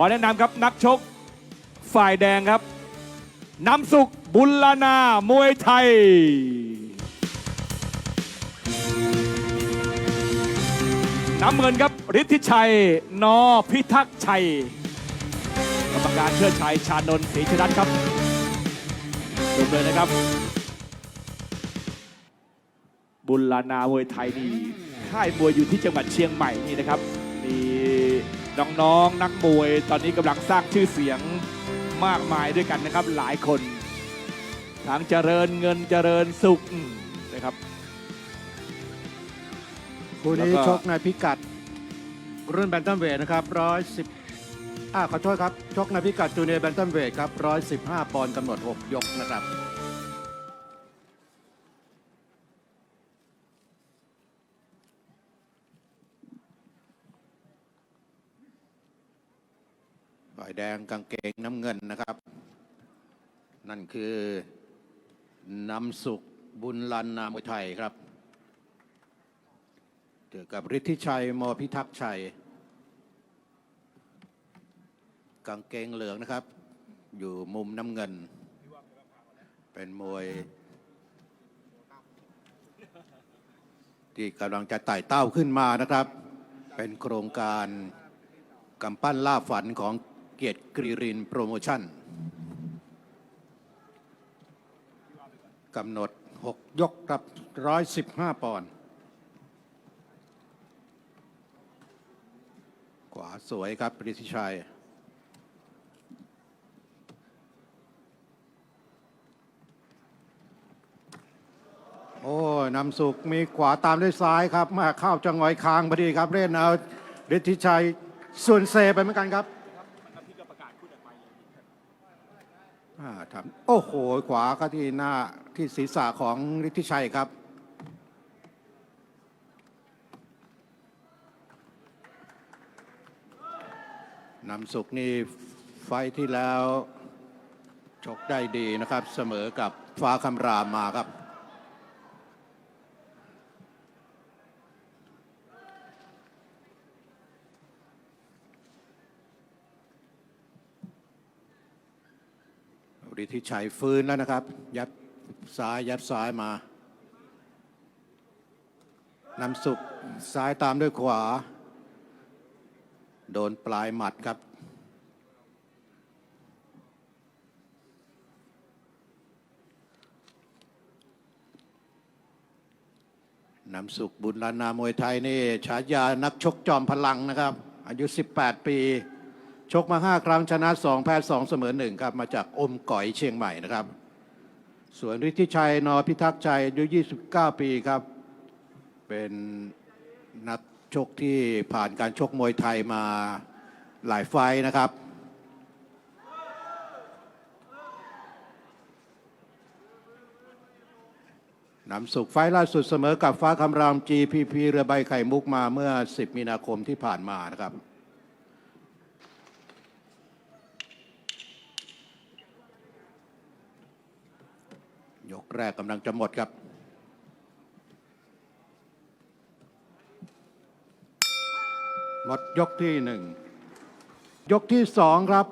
อแนะนำครับนักชกฝ่ายแดงครับ น้ำสุขบุลลานามวยไทย น้ำเงินครับฤทธิชัย นอพิทักษ์ชัยกรรมการเชิดชัยชานนท์ศรีชนัทครับชมเลยนะครับ บุลลานามวยไทยนี่ค่ายมวยอยู่ที่จังหวัดเชียงใหม่นี่นะครับมี น้องๆ นักมวย ตอนนี้กำลังสร้างชื่อเสียงมากมายด้วยกันนะครับ หลายคนทั้งเจริญเงินเจริญสุขนะครับคู่นี้แล้วก็ชกในพิกัด รุ่นแบนตัมเวทนะครับร้อยสิบอ่าขอโทษครับ ชกในพิกัดจูเนียร์แบนตัมเวทครับร้อยสิบห้าปอนด์กำหนด6ยกนะครับายแดงกางเกงน้ำเงินนะครับ นั่นคือนำสุขบุญลันนามวยไทยครับเจอกับฤทธิชัยมพิทักษ์ชัย กางเกงเหลืองนะครับ อยู่มุมน้ำเงิน เป็นมวย ที่กำลังจะไต่เต้าขึ้นมานะครับ เป็นโครงการกำปั้นล่าฝันของ เกียรติกรีรินโปรโมชั่นกำหนด 6 ยกรับ 115 ปอนด์ขวาสวยครับปริธิชัย โอ้ยนำสุกมีขวาตามด้วยซ้ายครับ มาเข้าจังหวอยคางพอดีครับ เล่นเอาฤทธิชัยส่วนเซไปเหมือนกันครับ อ่าทำโอ้โห ขวาก็ที่หน้าที่ศีรษะของฤทธิชัยครับ นำสุกนี่ไฟท์ที่แล้ว ชกได้ดีนะครับ เสมอกับฟ้าคำรามมาครับ ฤทธิชัยฟื้นแล้วนะครับ ยับซ้ายยับซ้ายมานำสุกซ้ายตามด้วยขวา โดนปลายหมัดครับ นำสุขบุญลานามวยไทยนี่ฉายานักชกจอมพลังนะครับ อายุ 18 ปี ชกมา5ครั้งชนะ2แพ้2เสมอ1ครับ มาจากอมก๋อยเชียงใหม่นะครับ ส่วนฤทธิชัยนอพิทักษ์ชัยอายุ 29 ปีครับ เป็นนักชกที่ผ่านการชกมวยไทยมาหลายไฟนะครับ นำสุขไฟล์ล่าสุดเสมอกับฟ้าคำราม GPP เรือใบไข่มุกมาเมื่อ 10 มีนาคมที่ผ่านมานะครับ ยกแรกกำลังจะหมดครับ หมดยกที่หนึ่ง ยกที่สองครับ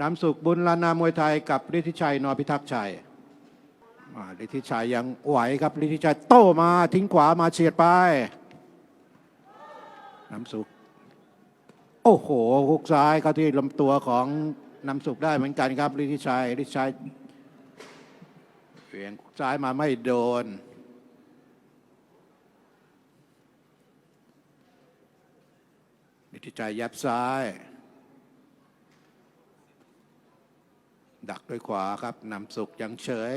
น้ำสุขบุญลานามวยไทยกับฤทธิชัยนอพิทักษ์ชัยอ่าฤทธิชัยยังไหวครับฤทธิชัยโต้มาทิ้งขวามาเฉียดไป น้ำสุกโอ้โหหุกซ้ายเข้าที่ลำตัวของน้ำสุกได้เหมือนกันครับฤทธิชัยฤทธิชัย เวียงซ้ายมาไม่โดนฤทธิชัยยับซ้าย ดักด้วยขวาครับนำสุกยังเฉย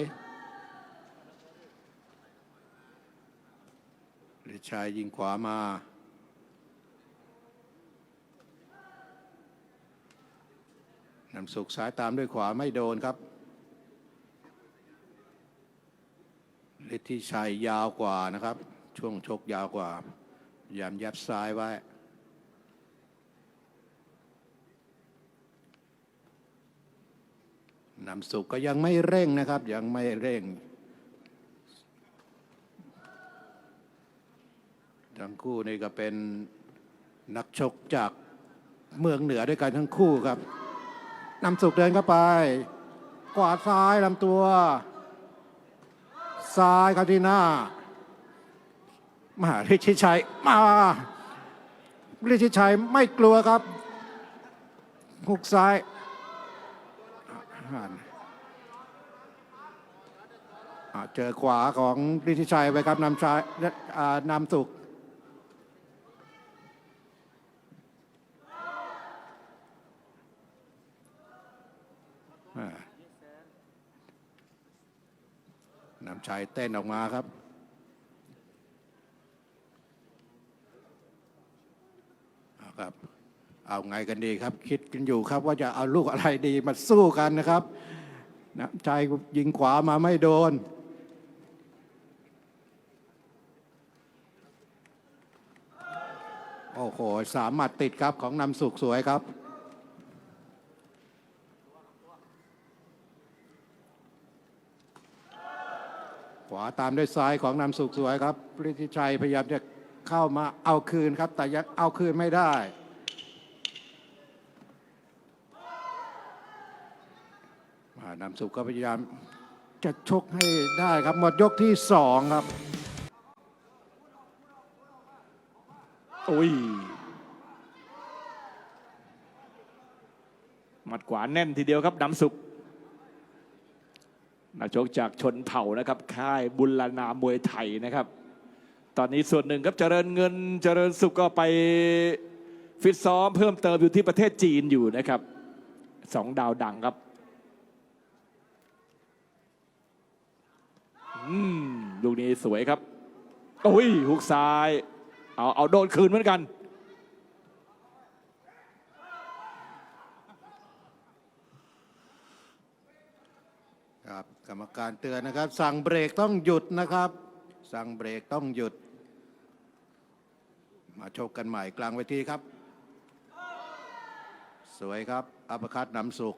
ฤทธิชัยยิงขวามา นำสุกซ้ายตามด้วยขวาไม่โดนครับ ฤทธิชัยยาวกว่านะครับ ช่วงชกยาวกว่ายายามยับซ้ายไว้ นำสุกก็ยังไม่เร่งนะครับ ยังไม่เร่ง ทั้งคู่นี่ก็เป็นนักชกจากเมืองเหนือด้วยกันทั้งคู่ครับนำสุกเดินเข้าไป กวาดซ้ายลำตัว ซ้ายเข้าที่หน้ามาฤทธิชัยมาฤทธิชัยไม่กลัวครับหุกซ้าย เจอขวาของฤทธิชัยไปครับนำชายนำสุกอ่า นำชัยเต้นออกมาครับ เอาครับ เอาไงกันดีครับ คิดกันอยู่ครับว่าจะเอาลูกอะไรดีมาสู้กันนะครับน้ำชัยยิงขวามาไม่โดน โอ้โห สามหมัดติดครับของนำสุกสวยครับ ขวาตามด้วยซ้ายของนำสุกสวยครับฤทธิชัยพยายามจะเข้ามาเอาคืนครับ แต่ยังเอาคืนไม่ได้มานำสุกก็พยายามจะชกให้ได้ครับหมดยกที่สองครับโอ้ยหมัดขวาแน่นทีเดียวครับน้ำสุก นักชกจากชนเผ่านะครับ ค่ายบุญลานามวยไทยนะครับ ตอนนี้ส่วนหนึ่งครับเจริญเงินเจริญสุขก็ไปฟิตซ้อมเพิ่มเติมอยู่ที่ประเทศจีนอยู่นะครับสองดาวดังครับอืมลูกนี้สวยครับโอ้ยหุกซ้าย เอาเอาโดนคืนเหมือนกัน ค รับกรมการเตือนนะครับ สั่งเบรกต้องหยุดนะครับ สั่งเบรกต้องหยุด มาชกกันใหม่กลางเวทีครับ สวยครับอัปคัตนำสุก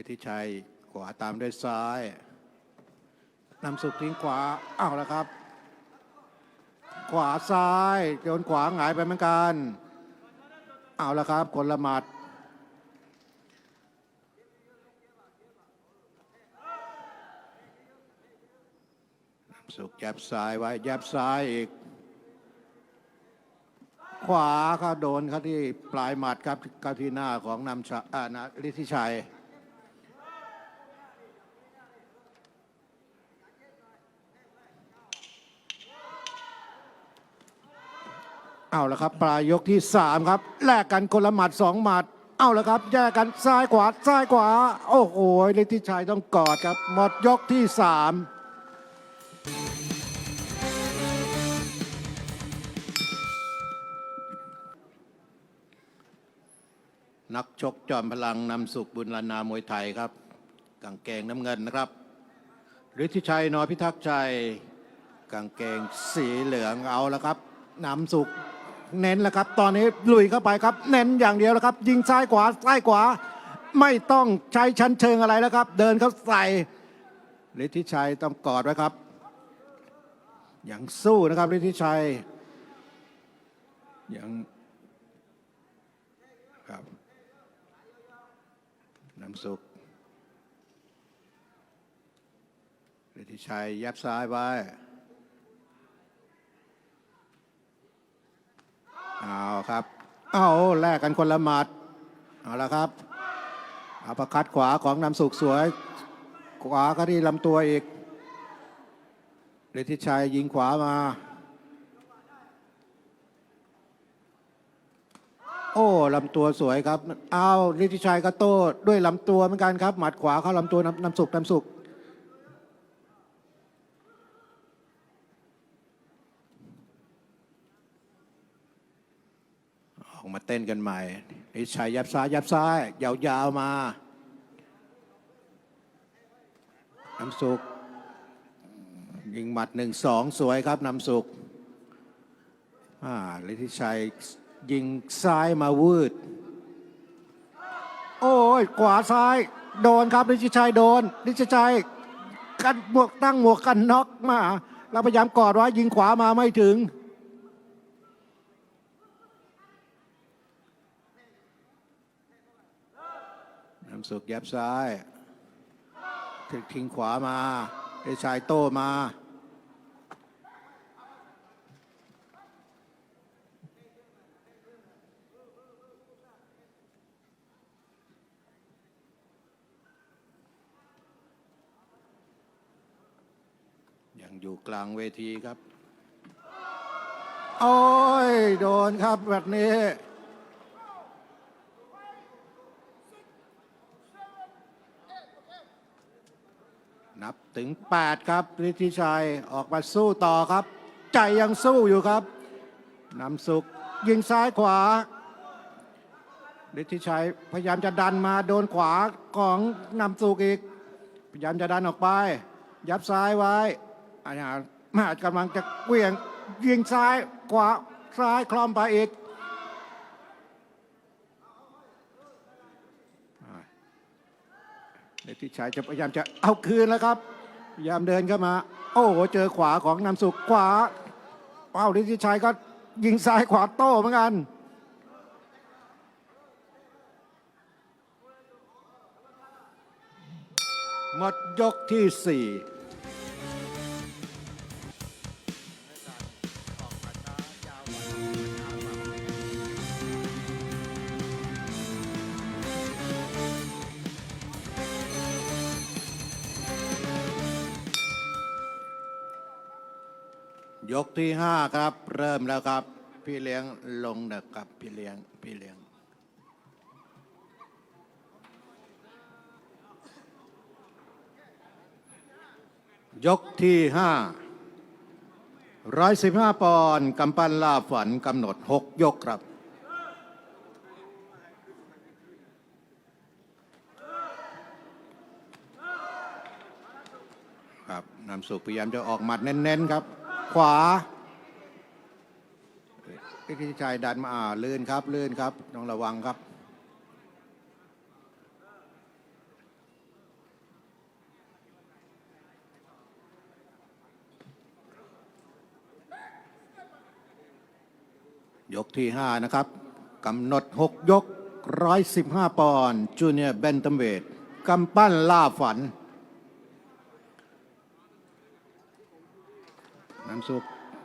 ฤทธิชัยขวาตามด้วยซ้ายนำสุกทิ้งขวาอ้าวแล้วครับ ขวาซ้ายโยนขวาหงายไปเหมือนกัน เอาละครับ คนละหมัดสุกยับซ้ายไว้ยับซ้ายอีก ขวาเขาโดนเขาที่ปลายหมัดครับเขาที่หน้าของนำชาอ่านะฤทธิชัย เอาละครับปลายยกที่สามครับ แลกกันคนละหมัดสองหมัด เอาละครับแยกกันซ้ายขวาซ้ายขวา โอ้โหฤทธิชัยต้องกอดครับ หมดยกที่สามนักชกจอมพลังนำสุขบุญลานามวยไทยครับกางเกงน้ำเงินนะครับฤทธิชัยนอพิทักษ์ชัยกางเกงสีเหลืองเอาแล้วครับนำสุข เน้นแล้วครับ ตอนนี้ลุยเข้าไปครับ เน้นอย่างเดียวแล้วครับ ยิงซ้ายขวาซ้ายขวา ไม่ต้องใช้ชั้นเชิงอะไรแล้วครับ เดินเข้าใส่ฤทธิชัยต้องกอดไว้ครับยังสู้นะครับฤทธิชัยยังครับน้ำสุกฤทธิชัยยับซ้ายไว้ เอาครับ เอาแลกกันคนละหมัด เอาละครับอาปคัดขวาของนำสุกสวย ขวาก็ที่ลำตัวอีกฤทธิชัยยิงขวามา โอ้ลำตัวสวยครับ เอาฤทธิชัยก็โต้ด้วยลำตัวเหมือนกันครับ หมัดขวาเข้าลำตัวนำนำสุกนำสุก ออกมาเต้นกันใหม่ฤทธิชัยยับซ้ายยับซ้าย ยาวๆมาน้ำสุกยิงหมัดหนึ่งสองสวยครับน้ำสุกอ่าฤทธิชัยยิงซ้ายมาวืด โอ้ยขวาซ้าย โดนครับฤทธิชัยโดนฤทธิชัยกันหมวกตั้งหมวกกันน็อกมาแล้วพยายามกอดไว้ยิงขวามาไม่ถึง น้ำสุกแยบซ้ายถึกทิ้งขวามาไอ้ชายโต้มา ยังอยู่กลางเวทีครับ โอ้ย โดนครับแบบนี้ นับ ถึง 8 ครับฤทธิชัยออกมาสู้ต่อครับ ใจยังสู้อยู่ครับนำสุกยิงซ้ายขวาฤทธิชัยพยายามจะดันมาโดนขวาของนำสุกอีก พยายามจะดันออกไป ยับซ้ายไว้อันนี้มากำลังจะเวี่ยงยิงซ้ายขวาซ้ายคล่อมไปอีกเดชทิชัยจะพยายามจะเอาคืนแล้วครับ พยายามเดินเข้ามา โอ้โหเจอขวาของนำสุขขวาเป้าฤทธิชัยก็ยิงซ้ายขวาโต้เหมือนกันหมดยกที่สี่ ยกที่ห้าครับ เริ่มแล้วครับ พี่เลี้ยงลงนะครับ พี่เลี้ยงพี่เลี้ยง ยกที่ห้าร้อยสิบห้าปอนด์กำปั้นล่าฝันกำหนดหกยกครับ ครับนำสุกพยายามจะออกหมัดเน้นๆครับ ขวาพิธิชัยดันมาอ่าลื่นครับลื่นครับต้องระวังครับ ยกที่ 5 นะครับกำหนด 6 ยก 115 ปอนด์จูเนียร์เบนตัมเวทกำปั้นล่าฝัน น้ำซุป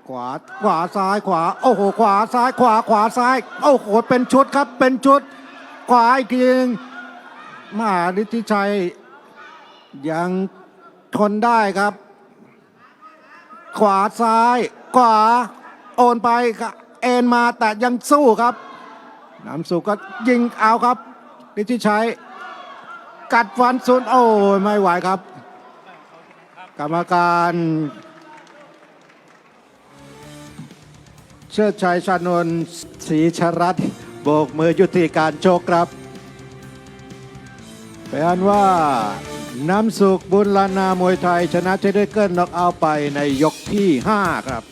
ขวาขวาซ้ายขวาโอ้โหขวาซ้ายขวาขวาซ้ายโอ้โหเป็นชุดครับเป็นชุด ขวาอีกทีหนึงมาฤทธิชัย ยังทนได้ครับ ขวาซ้าย ขวาโอนไปเอ็นมาแต่ยังสู้ครับน้ำสุก็ยิงเอาครับฤทธิชัยกัดฟันสุดโอ้ไม่ไหวครับ กรรมการ เชิดชัยชานนท์ศรีชรัตน์โบกมือยุติการโชกครับแปลว่า น้ำสุกบุญลานามวยไทย ชนะเทเดเกิลน็อกเอาไปในยกที่ 5 ครับ